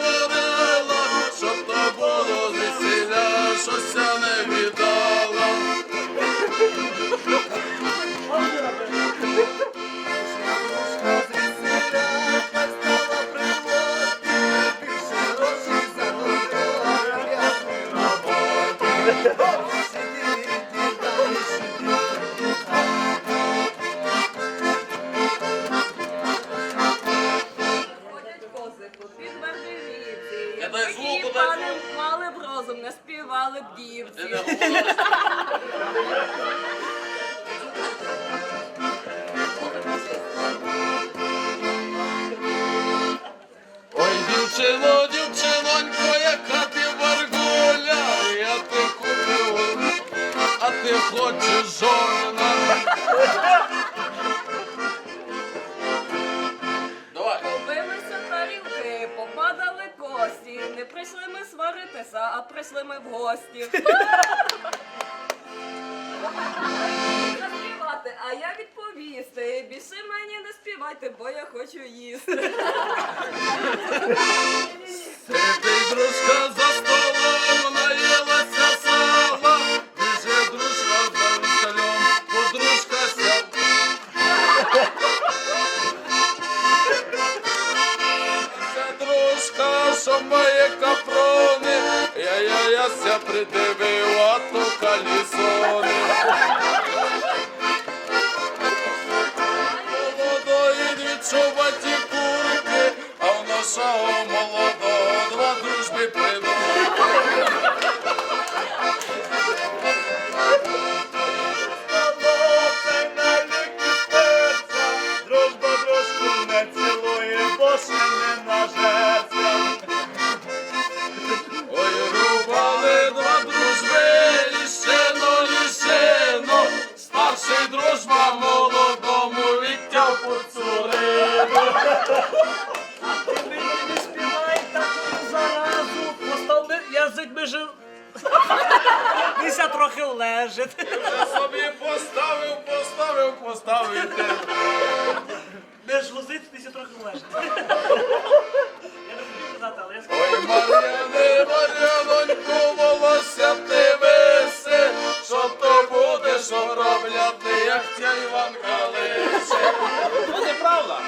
говорила, щоб то було весіля, щося не віддала. Якби звуку, ті дай пани звук. мали б розум, не співали б дівці. Ой, дівчино, дівчинонько, яка ти варгуля, я ти куплю, а ти хочеш жона. Прийшли ми в гості. Заспівати, а я відповісти. Більше мені не співайте, бо я хочу їсти. Сидить дружка за столом, наїлася сала, Біже дружка за веселем, подружка ся. Це дружка, що має капрони, я я я ся придивила, то калісони. Молодої дві курки, а в нашого молодого два дружби придумали. Дружба дружку не цілує, бо ще не нажеться. все лежить. Я собі поставив, поставив, поставив. Будеш лозитися трохи лежить. Я не хотів казати, але я сказав. Ой, Мар'яне, волосся ти що то будеш обробляти, як ця Іван лише. Ну, неправда.